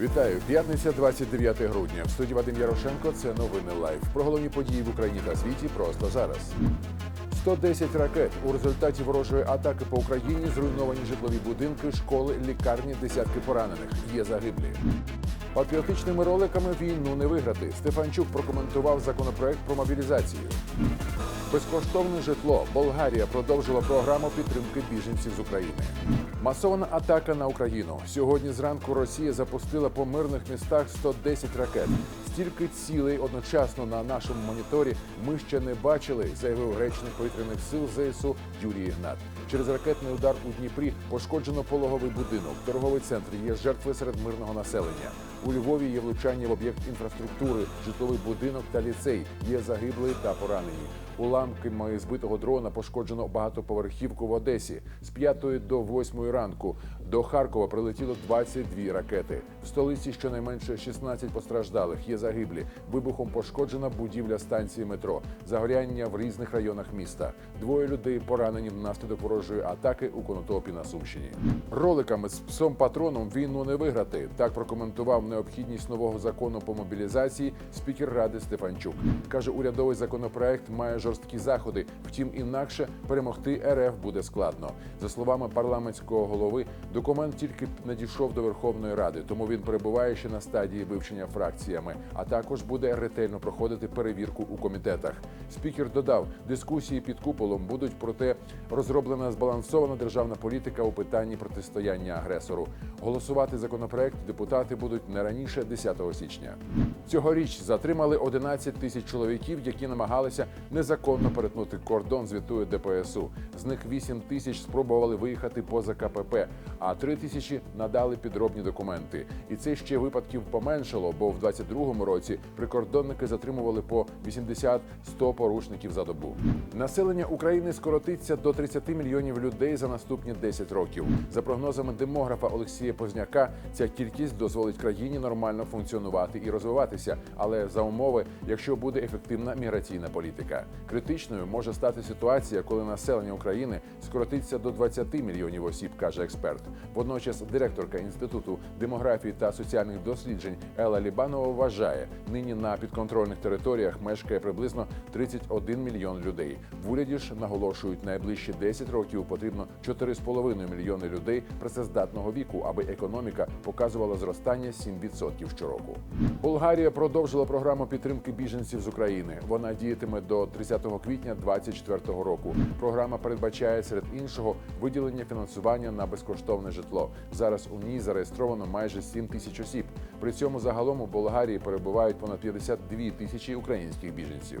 Вітаю! П'ятниця, 29 грудня. В студії Вадим Ярошенко. Це новини лайф. Про головні події в Україні та світі просто зараз. 110 ракет у результаті ворожої атаки по Україні зруйновані житлові будинки, школи, лікарні, десятки поранених. Є загиблі. Патріотичними роликами війну не виграти. Стефанчук прокоментував законопроект про мобілізацію. Безкоштовне житло. Болгарія продовжила програму підтримки біженців з України. Масована атака на Україну. Сьогодні зранку Росія запустила по мирних містах 110 ракет. Стільки цілей одночасно на нашому моніторі ми ще не бачили, заявив речник повітряних сил ЗСУ Юрій Ігнат. Через ракетний удар у Дніпрі пошкоджено пологовий будинок, торговий центр. Є жертви серед мирного населення. У Львові є влучання в об'єкт інфраструктури, житловий будинок та ліцей. Є загиблі та поранені. Уламками збитого дрона пошкоджено багатоповерхівку в Одесі. З 5 до 8 ранку до Харкова прилетіло 22 ракети. В столиці щонайменше 16 постраждалих. Є загиблі. Вибухом пошкоджена будівля станції метро. Загоряння в різних районах міста. Двоє людей поранені внаслідок ворожої атаки у Конотопі на Сумщині. Роликами з псом патроном війну не виграти. Так прокоментував необхідність нового закону по мобілізації спікер ради Стефанчук. каже, урядовий законопроект має жорсткі заходи. Втім, інакше перемогти РФ буде складно. За словами парламентського голови, документ тільки надійшов до Верховної Ради, тому він перебуває ще на стадії вивчення фракціями, а також буде ретельно проходити перевірку у комітетах. Спікер додав, дискусії під куполом будуть проте розроблена збалансована державна політика у питанні протистояння агресору. Голосувати законопроект депутати будуть не раніше 10 січня. Цьогоріч затримали 11 тисяч чоловіків, які намагалися незаконно перетнути кордон. Звітує ДПСУ. З них 8 тисяч спробували виїхати поза КПП, а 3 тисячі надали підробні документи. І це ще випадків поменшало, бо в 22-му році прикордонники затримували по 80-100 порушників за добу. Населення України скоротиться до 30 мільйонів людей за наступні 10 років. За прогнозами демографа Олексія Позняка, ця кількість дозволить країні нормально функціонувати і розвиватися, але за умови, якщо буде ефективна міграційна політика. Критичною може стати ситуація, коли населення України скоротиться до 20 мільйонів осіб, каже експерт. Водночас директорка інституту демографії та соціальних досліджень Ела Лібанова вважає, нині на підконтрольних територіях мешкає приблизно 31 мільйон людей. В уряді ж наголошують, найближчі 10 років потрібно 4,5 мільйони людей працездатного віку, аби економіка показувала зростання 7% щороку. Болгарія продовжила програму підтримки біженців з України. Вона діятиме до 30 квітня 2024 року. Програма передбачає серед іншого виділення фінансування на безкоштовне житло. Зараз у ній зареєстровано майже 7 тисяч осіб. При цьому загалом у Болгарії перебувають понад 52 тисячі українських біженців.